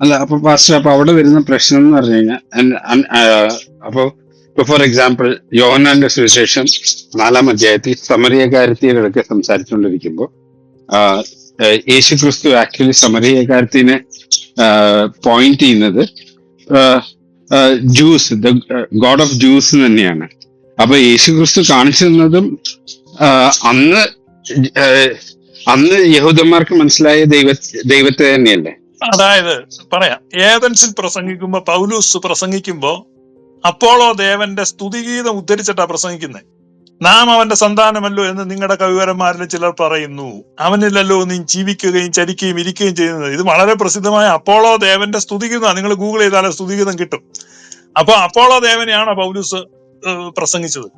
അല്ല അപ്പൊ പാസ്റ്റർ അപ്പൊ അവിടെ വരുന്ന പ്രശ്നം എന്ന് പറഞ്ഞു കഴിഞ്ഞാൽ അപ്പൊ ഇപ്പൊ ഫോർ എക്സാമ്പിൾ യോഹനാന്റെ സുവിശേഷം നാലാം അധ്യായത്തിൽ സമരിയകാരത്തിയുടെ സംസാരിച്ചുകൊണ്ടിരിക്കുമ്പോൾ യേശു ക്രിസ്തു ആക്ച്വലി സമരിയകാരത്തിനെ പോയിന്റ് ചെയ്യുന്നത് Jews the God of Jews തന്നെയാണ്. അപ്പൊ യേശു ക്രിസ്തു കാണിച്ചു തന്നതും അന്ന് അന്ന് യഹൂദന്മാർക്ക് മനസ്സിലായ ദൈവ ദൈവത്തെ തന്നെയല്ലേ? അതായത് പറയാം ഏതൻസിൽ പ്രസംഗിക്കുമ്പോ പൗലൂസ് പ്രസംഗിക്കുമ്പോ അപ്പോളോ ദേവന്റെ സ്തുതിഗീതം ഉദ്ധരിച്ചിട്ടാ പ്രസംഗിക്കുന്നത് നാം അവന്റെ സന്താനമല്ലോ എന്ന് നിങ്ങളുടെ കവിവരന്മാരിൽ ചിലർ പറയുന്നു. അവനിലല്ലോ നീ ജീവിക്കുകയും ചരിക്കുകയും ഇരിക്കുകയും ചെയ്യുന്നത്. ഇത് വളരെ പ്രസിദ്ധമായ അപ്പോളോ ദേവന്റെ സ്തുതിഗീതം. നിങ്ങൾ ഗൂഗിൾ ചെയ്താലേ സ്തുതിഗീതം കിട്ടും. അപ്പൊ അപ്പോളോ ദേവനെയാണ് പൗലൂസ് പ്രസംഗിച്ചത്?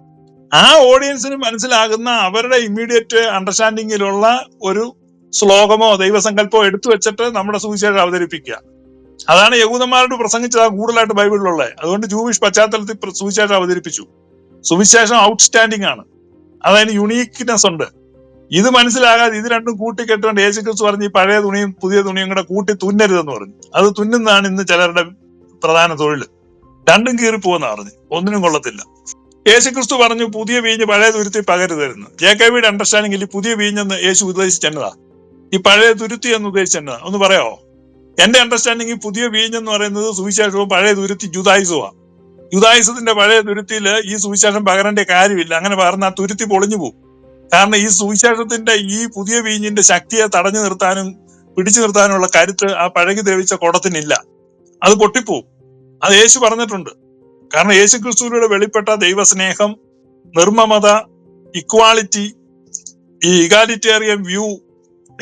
ആ ഓഡിയൻസിന് മനസ്സിലാകുന്ന അവരുടെ ഇമ്മീഡിയറ്റ് അണ്ടർസ്റ്റാൻഡിങ്ങിലുള്ള ഒരു ശ്ലോകമോ ദൈവസങ്കല്പമോ എടുത്തു വെച്ചിട്ട് നമ്മുടെ സുവിശേഷം അവതരിപ്പിക്കുക. അതാണ് യഹൂദന്മാരോട് പ്രസംഗിച്ചത് കൂടുതലായിട്ട് ബൈബിളിലുള്ളത് അതുകൊണ്ട് ജൂവിഷ് പശ്ചാത്തലത്തിൽ സുവിശേഷം അവതരിപ്പിച്ചു. സുവിശേഷം ഔട്ട്സ്റ്റാൻഡിംഗ് ആണ്. അതായത് യുണീക്നെസ് ഉണ്ട്. ഇത് മനസ്സിലാകാതെ ഇത് രണ്ടും കൂട്ടിക്കെട്ടുകൊണ്ട് യേശു ക്രിസ്തു പറഞ്ഞ് ഈ പഴയ തുണിയും പുതിയ തുണിയും കൂടെ കൂട്ടി തുന്നരുതെന്ന് പറഞ്ഞു. അത് തുന്നുന്നതാണ് ഇന്ന് ചിലരുടെ പ്രധാന തൊഴിൽ രണ്ടും കീറിപ്പോകുന്ന പറഞ്ഞു. ഒന്നിനും കൊള്ളത്തില്ല. യേശു ക്രിസ്തു പറഞ്ഞു പുതിയ വീഞ്ഞ് പഴയ തുരുത്തി പകരുതരുന്നു. ജെ കെ വിയുടെ അണ്ടർസ്റ്റാൻഡിംഗിൽ പുതിയ വീഞ്ഞെന്ന് യേശു ഉദ്ദേശിച്ചെന്നതാ ഈ പഴയ തുരുത്തി എന്ന് ഉദ്ദേശിച്ചത് ഒന്ന് പറയാമോ എന്റെ അണ്ടർസ്റ്റാൻഡിംഗ് പുതിയ വീഞ്ഞ് എന്ന് പറയുന്നത് സുവിശേഷവും പഴയ തുരുത്തി ജുദായുസവുമാണ് യുദായുസത്തിന്റെ പഴയ തുരുത്തിയിൽ ഈ സുവിശേഷം പകരേണ്ട കാര്യമില്ല. അങ്ങനെ പകർന്ന ആ തുരുത്തി പൊളിഞ്ഞു പോകും കാരണം ഈ സുവിശേഷത്തിന്റെ ഈ പുതിയ വീഞ്ഞിന്റെ ശക്തിയെ തടഞ്ഞു നിർത്താനും പിടിച്ചു നിർത്താനുള്ള കരുത്ത് ആ പഴകി ദ്രവിച്ച കുടത്തിനില്ല. അത് പൊട്ടിപ്പോവും. അത് യേശു പറഞ്ഞിട്ടുണ്ട്. കാരണം യേശു ക്രിസ്തുവിലൂടെ വെളിപ്പെട്ട ദൈവസ്നേഹം നിർമ്മമത ഇക്വാളിറ്റി ഈ ഇഗാലിറ്റേറിയൻ വ്യൂ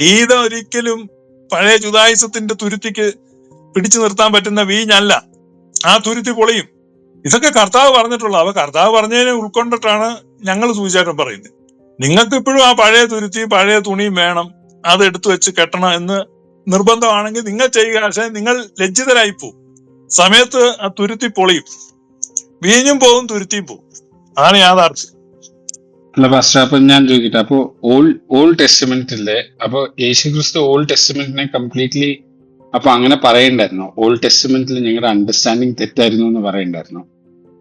ഇതൊരിക്കലും പഴയ ജുദായുസത്തിന്റെ തുരുത്തിക്ക് പിടിച്ചു നിർത്താൻ പറ്റുന്ന വീഞ്ഞല്ല. ആ തുരുത്തി പൊളിയും. ഇതൊക്കെ കർത്താവ് പറഞ്ഞിട്ടുള്ള അവ കർത്താവ് പറഞ്ഞതിനെ ഉൾക്കൊണ്ടിട്ടാണ് ഞങ്ങൾ സൂചിച്ചാട്ടം പറയുന്നത്. നിങ്ങൾക്ക് ഇപ്പോഴും ആ പഴയ തുരുത്തി പഴയ തുണിയും വേണം. അത് എടുത്തു വെച്ച് കെട്ടണം എന്ന് നിർബന്ധമാണെങ്കിൽ നിങ്ങൾ ചെയ്യുക. പക്ഷെ നിങ്ങൾ ലജ്ജിതരായി പോവും. സമയത്ത് ആ തുരുത്തി പൊളിയും. വീഞ്ഞും പോവും തുരുത്തിയും പോവും. അതാണ് യാഥാർത്ഥ്യം. അല്ല പാസ്റ്റർ അപ്പൊ ഞാൻ ചോദിക്കട്ടെ. അപ്പൊ ഓൾഡ് ഓൾഡ് ടെസ്റ്റ്മെന്റിലെ അപ്പൊ യേശു ക്രിസ്തു ഓൾഡ് ടെസ്റ്റ്മെന്റിനെ കംപ്ലീറ്റ്ലി അപ്പൊ അങ്ങനെ പറയണ്ടായിരുന്നു. ഓൾഡ് ടെസ്റ്റ്മെന്റിൽ ഞങ്ങളുടെ അണ്ടർസ്റ്റാൻഡിങ് തെറ്റായിരുന്നു എന്ന് പറയണ്ടായിരുന്നു.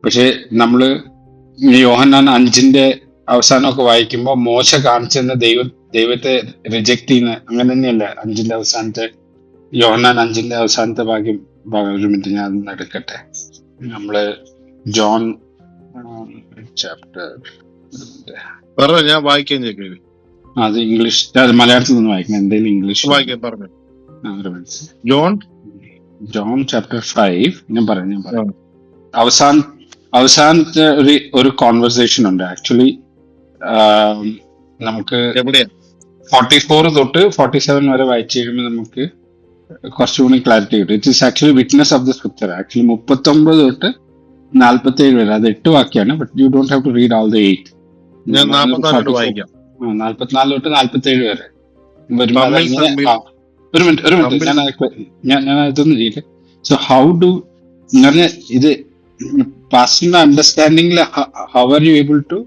പക്ഷെ നമ്മൾ യോഹന്നാൻ അഞ്ചിന്റെ അവസാനമൊക്കെ വായിക്കുമ്പോൾ മോശ കാണിച്ചെന്ന ദൈവ ദൈവത്തെ റിജക്ട് ചെയ്യുന്ന അങ്ങനെ തന്നെയല്ല അഞ്ചിന്റെ അവസാനത്തെ യോഹന്നാൻ അഞ്ചിന്റെ അവസാനത്തെ ഭാഗ്യം ഭാഗം ഒരു മിനിറ്റ് ഞാൻ എടുക്കട്ടെ. നമ്മൾ ജോൺ ചാപ്റ്റർ പറഞ്ഞോ ഞാൻ വായിക്കാൻ കേൾക്കരുത് അത് ഇംഗ്ലീഷ് അത് മലയാളത്തിൽ നിന്ന് വായിക്കണം എന്തെങ്കിലും ഇംഗ്ലീഷ് വായിക്കാൻ പറഞ്ഞു. ജോൺ? ജോൺ ചാപ്റ്റർ ഫൈവ് ഞാൻ പറഞ്ഞു ഞാൻ പറയാം. അവസാന അവസാനത്തെ ഒരു ഒരു കോൺവെർസേഷൻ ഉണ്ട്. ആക്ച്വലി നമുക്ക് ഫോർട്ടി ഫോർ തൊട്ട് ഫോർട്ടി സെവൻ വരെ വായിച്ചു കഴിയുമ്പോൾ നമുക്ക് കുറച്ചുകൂടി ക്ലാരിറ്റി കിട്ടും. It is actually witness of the scripture actually മുപ്പത്തൊമ്പത് തൊട്ട് നാല്പത്തി ഏഴ് വരെ. അത് എട്ട് വാക്യാണ് but you don't have to read all the eight ഞാൻ വായിക്കാം. നാല്പത്തിനാല് തൊട്ട് നാല്പത്തി വരെ. ഒരു മിനിറ്റ് ഒരു മിനിറ്റ് ഞാൻ ഞാൻ ഞാൻ ഇതൊന്ന് ചെയ്യില്ല സോ ഹൗ ഡു എന്ന് പറഞ്ഞ ഇത് പാസ്റ്റിന്റെ അണ്ടർസ്റ്റാൻഡിംഗിൽ how are you able to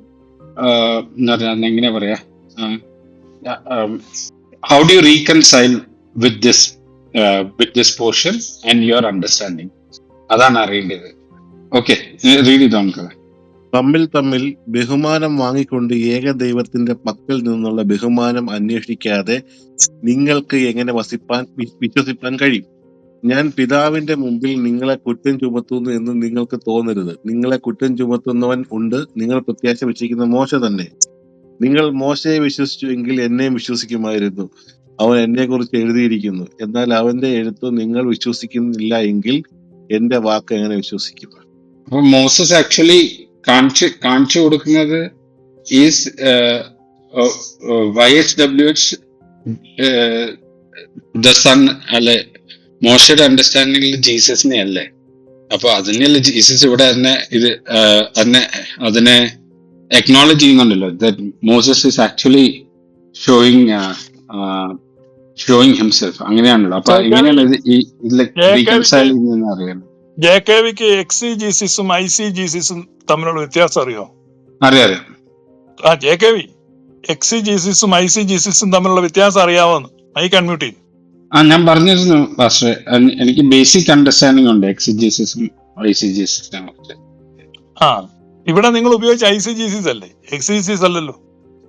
എന്ന് പറഞ്ഞാൽ എങ്ങനെയാ പറയാ? How do you reconcile with this with this portion and your understanding അതാണ് അറിയേണ്ടത്. ഓക്കെ റീഡ് ചെയ്തോ നമുക്ക്. തമ്മിൽ തമ്മിൽ ബഹുമാനം വാങ്ങിക്കൊണ്ട് ഏക ദൈവത്തിന്റെ പക്കൽ നിന്നുള്ള ബഹുമാനം അന്വേഷിക്കാതെ നിങ്ങൾക്ക് എങ്ങനെ വസിപ്പാൻ വിശ്വസിപ്പാൻ കഴിയും? ഞാൻ പിതാവിന്റെ മുമ്പിൽ നിങ്ങളെ കുറ്റം ചുമത്തുന്നു എന്ന് നിങ്ങൾക്ക് തോന്നരുത്. നിങ്ങളെ കുറ്റം ചുമത്തുന്നവൻ ഉണ്ട്. നിങ്ങൾ പ്രത്യാശ വെച്ചിരിക്കുന്ന മോശ തന്നെ. നിങ്ങൾ മോശയെ വിശ്വസിച്ചു എങ്കിൽ എന്നെയും വിശ്വസിക്കുമായിരുന്നു. അവൻ എന്നെ കുറിച്ച് എഴുതിയിരിക്കുന്നു. എന്നാൽ അവന്റെ എഴുത്ത് നിങ്ങൾ വിശ്വസിക്കുന്നില്ല എങ്കിൽ എന്റെ വാക്ക് എങ്ങനെ വിശ്വസിക്കും മോസസ് ആക്ച്വലി കാണിച്ച് കാണിച്ചു കൊടുക്കുന്നത് is Y H W H the son അല്ലെ മോശയുടെ അണ്ടർസ്റ്റാൻഡിംഗിൽ ജീസസിനെ അല്ലേ. അപ്പൊ അതിനെയല്ലേ ജീസസ് ഇവിടെ തന്നെ ഇത് തന്നെ അതിനെ അതിനെ അക്നോളജ് ചെയ്യുന്നുണ്ടല്ലോ. That Moses is actually showing showing himself അങ്ങനെയാണല്ലോ. അപ്പൊ എങ്ങനെയാണ് ഇത് ഈ റീകൺസൈൽ ചെയ്യുന്നതെന്ന് അറിയാം. ജെ കെ വിക്ക് എക്സി ജീസിസും ഐ സി ജീസിസും തമ്മിലുള്ള വ്യത്യാസം അറിയോ? അറിയാം ആ ജെ കെ വി എക്സി ജീസിസും ഐ സി ജീസിസും തമ്മിലുള്ള വ്യത്യാസം അറിയാവോന്ന്. ഐ കൺമ്യൂട്ടി ആ ഞാൻ പറഞ്ഞിരുന്നു എനിക്ക് ബേസിക് അണ്ടർസ്റ്റാൻഡിംഗ് ഉണ്ട് എക്സി ജിസിസും ഐ സി ജി കുറിച്ച്. ആ ഇവിടെ നിങ്ങൾ ഉപയോഗിച്ച ഐ സി ജി സിസ് അല്ലേ? എക്സിസിസ് അല്ലല്ലോ.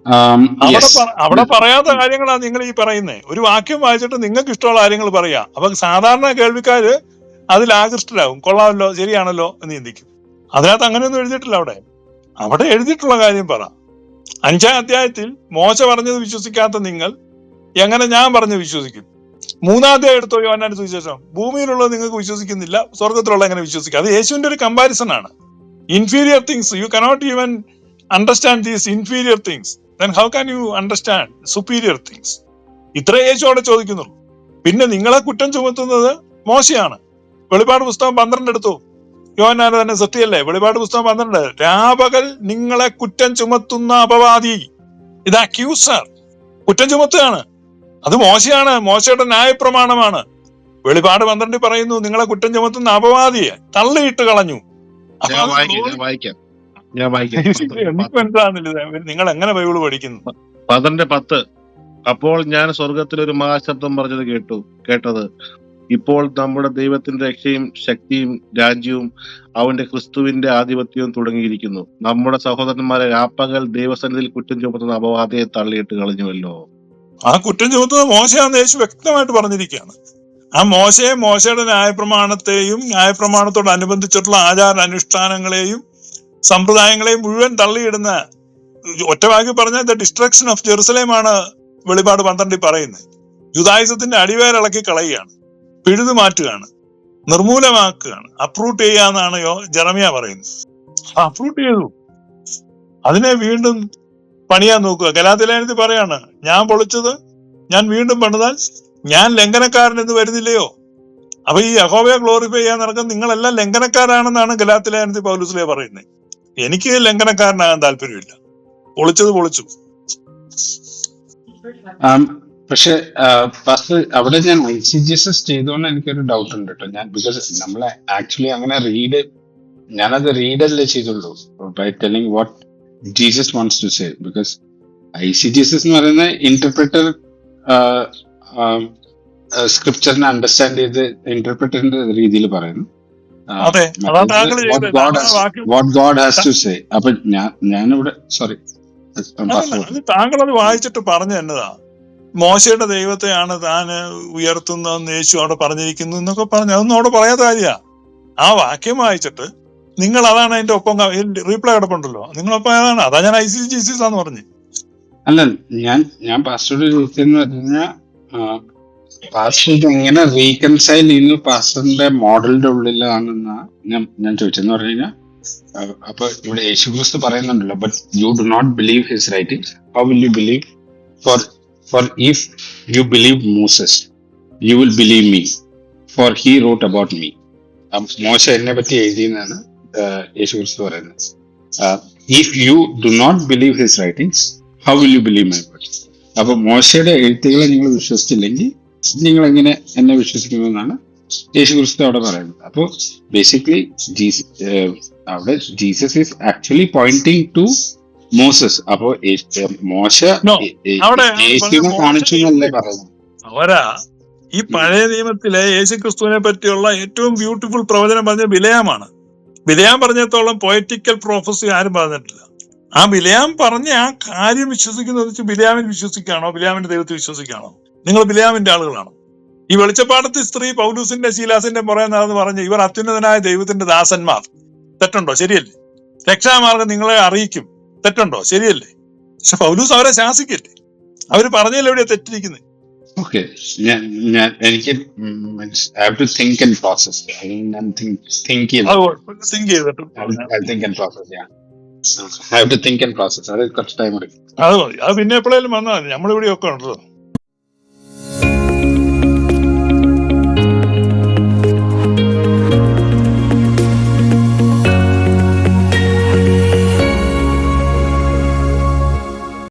സിസ് അവിടെ അവിടെ പറയാത്ത കാര്യങ്ങളാണ് നിങ്ങൾ ഈ പറയുന്നത് ഒരു വാക്യം വായിച്ചിട്ട് നിങ്ങൾക്ക് ഇഷ്ടമുള്ള കാര്യങ്ങൾ പറയാ. അപ്പൊ സാധാരണ കേൾവിക്കാര് അതിൽ ആകൃഷ്ടരാകും കൊള്ളാമല്ലോ ശരിയാണല്ലോ എന്ന് ചിന്തിക്കും. അതിനകത്ത് അങ്ങനെയൊന്നും എഴുതിയിട്ടില്ല അവിടെ. അവിടെ എഴുതിയിട്ടുള്ള കാര്യം പറ. അഞ്ചാം അധ്യായത്തിൽ മോശ പറഞ്ഞത് വിശ്വസിക്കാത്ത നിങ്ങൾ എങ്ങനെ ഞാൻ പറഞ്ഞ് വിശ്വസിക്കും? മൂന്നാം അധ്യായം എടുത്തോ യോഹന്നാന്റെ സുവിശേഷം? ഭൂമിയിലുള്ളത് നിങ്ങൾക്ക് വിശ്വസിക്കുന്നില്ല സ്വർഗത്തിലുള്ള എങ്ങനെ വിശ്വസിക്കാം. അത് യേശുവിന്റെ ഒരു കമ്പാരിസൺ ആണ്. Inferior things you cannot even understand these inferior things then how can you understand superior things ഇത്ര യേശു അവിടെ ചോദിക്കുന്നുള്ളൂ. പിന്നെ നിങ്ങളെ കുറ്റം ചുമത്തുന്നത് മോശയാണ്. വെളിപാട് പുസ്തകം പന്ത്രണ്ട് എടുത്തു. യോഹന്നാൻ തന്നെ സത്യല്ലേ വെളിപാട് പുസ്തകം പന്ത്രണ്ട്. രാപകൽ നിങ്ങളെ കുറ്റം ചുമത്തുന്ന അപവാദി. ഇത് അക്യൂസർ കുറ്റം ചുമത്തുകയാണ്. അത് മോശയാണ്. മോശയുടെ ന്യായപ്രമാണമാണ്. വെളിപാട് പന്ത്രണ്ടിൽ പറയുന്നു നിങ്ങളെ കുറ്റം ചുമത്തുന്ന അപവാദിയെ തള്ളിയിട്ട് കളഞ്ഞു. എനിക്ക് മനസ്സിലാകുന്നില്ല നിങ്ങൾ എങ്ങനെ ബൈബിൾ പഠിക്കുന്നു? പന്ത്രണ്ട് പത്ത്. അപ്പോൾ ഞാൻ സ്വർഗത്തിൽ ഒരു മഹാശബ്ദം പറഞ്ഞത് കേട്ടു കേട്ടത്. ഇപ്പോൾ നമ്മുടെ ദൈവത്തിന്റെ രക്ഷയും ശക്തിയും രാജ്യവും അവന്റെ ക്രിസ്തുവിന്റെ ആധിപത്യവും തുടങ്ങിയിരിക്കുന്നു. നമ്മുടെ സഹോദരന്മാരെ രാപ്പകൽ ദൈവസന്നിധിയിൽ കുറ്റം ചുമത്തുന്ന അപവാദയെ തള്ളിയിട്ട് കളഞ്ഞുവല്ലോ. ആ കുറ്റം ചുമത്തുന്നത് മോശമാണെന്ന് യേശു വ്യക്തമായിട്ട് പറഞ്ഞിരിക്കുകയാണ്. ആ മോശയെ മോശയുടെ ന്യായപ്രമാണത്തെയും അനുബന്ധിച്ചിട്ടുള്ള ആചാര അനുഷ്ഠാനങ്ങളെയും സമ്പ്രദായങ്ങളെയും മുഴുവൻ തള്ളിയിടുന്ന ഒറ്റവാക്കി പറഞ്ഞാൽ ദ ഡിസ്ട്രക്ഷൻ ഓഫ് ജെറുസലേം ആണ് വെളിപാട് പന്ത്രണ്ടിൽ പറയുന്നത്. യുദായുസത്തിന്റെ അടിവേരിളക്കി കളയുകയാണ്. പിഴുതു മാറ്റുകയാണ് നിർമൂലമാക്കുകയാണ് അപ്രൂട്ട് ചെയ്യാന്നാണ് ജെറമിയ പറയുന്നത്. അപ്രൂട്ട് ചെയ്തു. അതിനെ വീണ്ടും പണിയാൻ നോക്കുക. ഗലാത്തിലേനത്തിൽ പറയാണ് ഞാൻ പൊളിച്ചത് ഞാൻ വീണ്ടും പണിതാൽ ഞാൻ ലംഘനക്കാരൻ എന്ന് വരുന്നില്ലയോ? അപ്പൊ ഈ യഹോവയെ ഗ്ലോറിഫൈ ചെയ്യാൻ നടക്കുന്ന നിങ്ങളെല്ലാം ലംഘനക്കാരാണെന്നാണ് ഗലാത്തിലേനത്തിൽ പൗലൂസിലെ പറയുന്നത്. എനിക്ക് ലംഘനക്കാരനാകാൻ താല്പര്യമില്ല. പൊളിച്ചത് പൊളിച്ചു. ആം, പക്ഷെ ഫസ്റ്റ് അവിടെ ഞാൻ I C G S S ചെയ്തോണ്ട് എനിക്കൊരു ഡൗട്ട് ഉണ്ട് കേട്ടോ ഞാൻ ബിക്കോസ് നമ്മളെ ആക്ച്വലി അങ്ങനെ റീഡ് ഞാനത് റീഡല്ലേ ചെയ്തുള്ളൂ. By telling what Jesus wants to say because I C G S S എന്ന് പറയുന്ന ഇന്റർപ്രിറ്റർ സ്ക്രിപ്ചറിനെ അണ്ടർസ്റ്റാൻഡ് ചെയ്ത് ഇന്റർപ്രിറ്ററിന്റെ രീതിയിൽ പറയുന്നു. What God has to say അപ്പൊ ഞാൻ ഞാനിവിടെ സോറി താങ്കൾ അത് വായിച്ചിട്ട് പറഞ്ഞു എന്നതാ. മോശയുടെ ദൈവത്തെയാണ് താൻ ഉയർത്തുന്നതെന്ന് യേശു അവിടെ പറഞ്ഞിരിക്കുന്നു എന്നൊക്കെ പറഞ്ഞു അതൊന്നും അവിടെ പറയാത്ത കാര്യമാ ആ വാക്യം വായിച്ചിട്ട് നിങ്ങൾ അതാണ് അതിന്റെ ഒപ്പം റീപ്ലൈ കിടപ്പുണ്ടല്ലോ. നിങ്ങളൊപ്പം അതാണ് അതാ ഞാൻ ഐ സി ജി സി സാന്ന് പറഞ്ഞു. അല്ല ഞാൻ ഞാൻ പാസ്റ്ററുടെ ചോദിച്ചെന്ന് പറഞ്ഞാൽ പാസ്റ്റർ എങ്ങനെ റീകൺസൈൽ ചെയ്യുന്നു പാസ്റ്ററിന്റെ മോഡലിന്റെ ഉള്ളിലാണെന്നാ ഞാൻ ഞാൻ ചോദിച്ചെന്ന് പറഞ്ഞു കഴിഞ്ഞാൽ അപ്പൊ ഇവിടെ യേശു ക്രിസ്തു പറയുന്നുണ്ടല്ലോ but you do not believe his writing how will you believe for for if you believe Moses you will believe me, for he wrote about me. മോശ എന്നെ പറ്റി എഴുതിയെന്നാണ് യേശു യേശുക്രിസ്തു പറയുന്നത്. If you do not believe his writings how will you believe my words അപ്പൊ മോശയുടെ എഴുത്തുകളെ നിങ്ങൾ വിശ്വസിച്ചില്ലെങ്കിൽ നിങ്ങൾ എങ്ങനെ എന്നെ വിശ്വസിക്കുമെന്നാണ് യേശു ക്രിസ്തു അവിടെ പറയുന്നത്. അപ്പോ ബേസിക്കലി അവിടെ Jesus is actually pointing to Moses. അപ്പോ മോശ കാണിച്ചു എന്നല്ലേ പറയുന്നത്? അവരാ ഈ പഴയ നിയമത്തിലെ യേശു ക്രിസ്തുവിനെ പറ്റിയുള്ള ഏറ്റവും ബ്യൂട്ടിഫുൾ പ്രവചനം പറഞ്ഞ വിലയാമാണ്. വിലയാം പറഞ്ഞത്തോളം പൊയറ്റിക്കൽ പ്രോഫസി ആരും പറഞ്ഞിട്ടില്ല. ആ വിലയാം പറഞ്ഞ ആ കാര്യം വിശ്വസിക്കുന്നത് വെച്ച് ബിലയാമിൽ വിശ്വസിക്കുകയാണോ? ബിലയാമിന്റെ ദൈവത്തിൽ വിശ്വസിക്കുകയാണോ? നിങ്ങൾ ബിലയാമിന്റെ ആളുകളാണോ? ഈ വെളിച്ചപ്പാടത്ത് സ്ത്രീ പൗലൂസിന്റെ ശീലാസിന്റെ പുറയെന്ന് പറഞ്ഞ് ഇവർ അത്യുന്നതനായ ദൈവത്തിന്റെ ദാസന്മാർ. തെറ്റുണ്ടോ? ശരിയല്ലേ? രക്ഷാമാർഗം നിങ്ങളെ അറിയിക്കും. തെറ്റുണ്ടോ? ശരിയല്ലേ? പക്ഷെ പൗലൂസ് അവരെ ശാസിക്കട്ടെ. അവർ പറഞ്ഞതിൽ എവിടെയാ തെറ്റിരിക്കുന്നത്? ഓക്കെ ഞാൻ ഞാൻ എനിക്ക് have to think and process ഞാൻ തിങ്ക് ചെയ്തിട്ട്. അത് കുറച്ച് ടൈം എടുക്കും. അത് മതി. അത് പിന്നെ എപ്പോഴേലും വന്നാൽ മതി. നമ്മളിവിടെ ഒക്കെ ഉണ്ടല്ലോ.